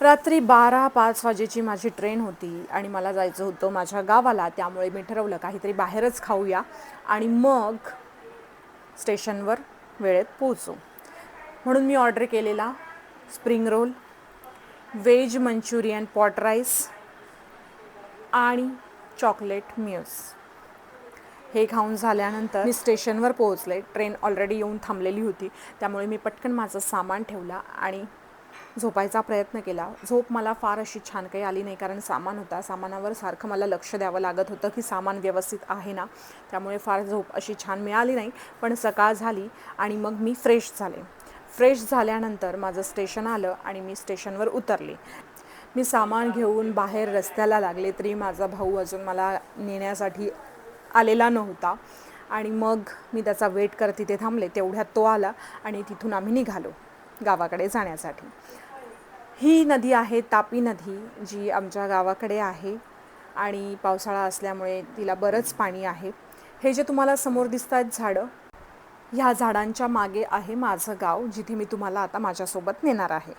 रात्री बारा पाच वाजेची माझी ट्रेन होती आणि मला जायचं होतं माझ्या गावाला. त्यामुळे मी ठरवलं काहीतरी बाहेरच खाऊया आणि मग स्टेशनवर वेळेत पोहोचू. म्हणून मी ऑर्डर केलेला spring roll veg Manchurian pot rice आणि चॉकलेट म्यूस. हे खाऊन झाल्यानंतर मी स्टेशनवर पोहोचले. ट्रेन ऑलरेडी येऊन थांबलेली होती. त्यामुळे मी पटकन माझं सामान ठेवला आणि झोपायचा प्रयत्न केला. झोप मला फार अशी छान काही आली नाही कारण सामान होता. सामानावर सारखं मला लक्ष द्यावं लागत होतं की सामान व्यवस्थित आहे ना. त्यामुळे फार झोप अशी छान मिळाली नाही पण सकाळ झाली आणि मग मी फ्रेश झाले. फ्रेश झाल्यानंतर माझं स्टेशन आलं आणि मी स्टेशनवर उतरले. मी सामान घेऊन बाहेर रस्त्याला लागले तरी माझा भाऊ अजून मला नेण्यासाठी आलेला नव्हता. आणि मग मी त्याचा वेट करत तिथे थांबले. तेवढ्यात तो आला आणि तिथून आम्ही निघालो. गावाकडे जाण्यासाठी. ही नदी आहे तापी नदी जी आमच्या गावाकडे आहे आणि पावसाळा असल्यामुळे तिला बरंच पाणी आहे. हे जे तुम्हाला समोर दिसत आहेत झाडं ह्या झाडांच्या मागे आहे माझं गाव जिथे मी तुम्हाला आता माझ्यासोबत नेणार आहे.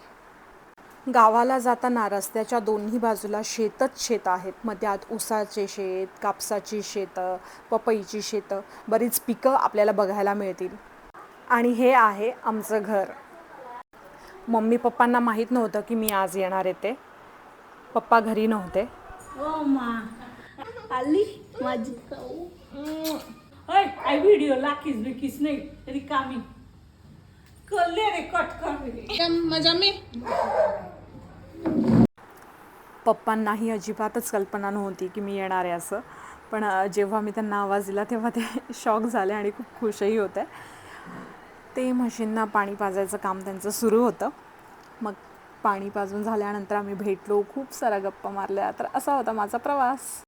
गावाला जाताना रस्त्याच्या दोन्ही बाजूला शेतच शेत आहेत. मग त्यात ऊसाचे शेत कापसाची शेतं पपईची शेतं बरीच पिकं आपल्याला बघायला मिळतील. आणि हे आहे आमचं घर. मम्मी पप्पांना माहीत नव्हतं की मी आज येणार येते पप्पा घरी नव्हते. ओ मा. आली? माझी. आय व्हिडिओ लाकीस बिकीस नाही. रिकामी करले रे कट कर रे. मजा मी? पप्पांनाही अजिबातच कल्पना नव्हती की मी येणार आहे असं. पण जेव्हा मी त्यांना आवाज दिला तेव्हा ते शॉक झाले आणि खूप खुशही होते. ते म्हशींना पाणी पाजायचं काम त्यांचं सुरू होतं. मग पाणी पाजून झाल्यानंतर आम्ही भेटलो खूप साऱ्या गप्पा मारल्या. तर असा होता माझा प्रवास.